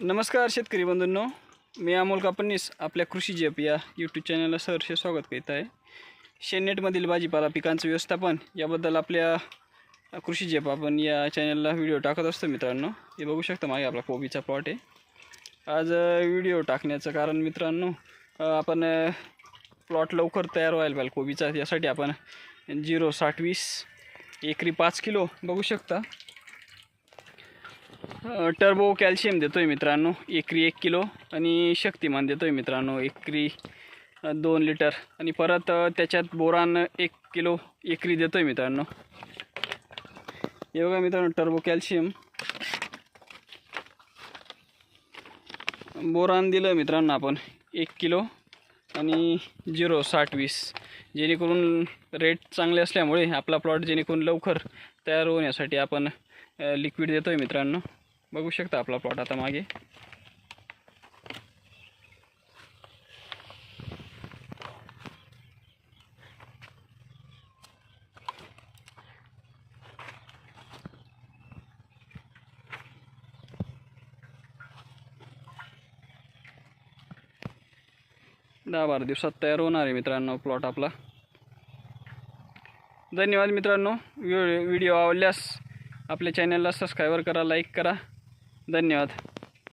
नमस्कार शेतकरी बंधूंनो मी अमोल कापन्नीस आपल्या कृषी जेप या यूट्यूब चॅनलला सहर्ष स्वागत करीत आहे. शेनेटमधील भाजीपाला पिकांचं व्यवस्थापन याबद्दल आपल्या कृषी जेप आपण या चॅनलला व्हिडिओ टाकत असतो मित्रांनो. हे बघू शकता मागे आपला कोबीचा प्लॉट आहे. आज व्हिडिओ टाकण्याचं कारण मित्रांनो आपण प्लॉट लवकर तयार व्हायला पाहिजे कोबीचा. यासाठी आपण झिरो साठ वीस एकरी पाच किलो बघू शकता. टर्बो कॅल्शियम देतो आहे मित्रांनो एकरी एक किलो आणि शक्तिमान देतो आहे मित्रांनो एकरी दोन लिटर आणि परत त्याच्यात बोरान एक किलो एकरी देतो आहे मित्रांनो. हे बघा मित्रांनो टर्बो कॅल्शियम बोरान दिलं मित्रांनो आपण एक किलो आणि झिरो साठ वीस. जेणेकरून रेट चांगले असल्यामुळे आपला प्लॉट जेणेकरून लवकर तयार होण्यासाठी आपण लिक्विड देतो आहे मित्रांनो. बघू शकता आपला प्लॉट आता मागे. दहा बारा दिवसात तयार होणार आहे मित्रांनो प्लॉट आपला. धन्यवाद मित्रांनो. व्हिडिओ आवडल्यास आपल्या चॅनलला सबस्क्राईबर करा लाईक करा. धन्यवाद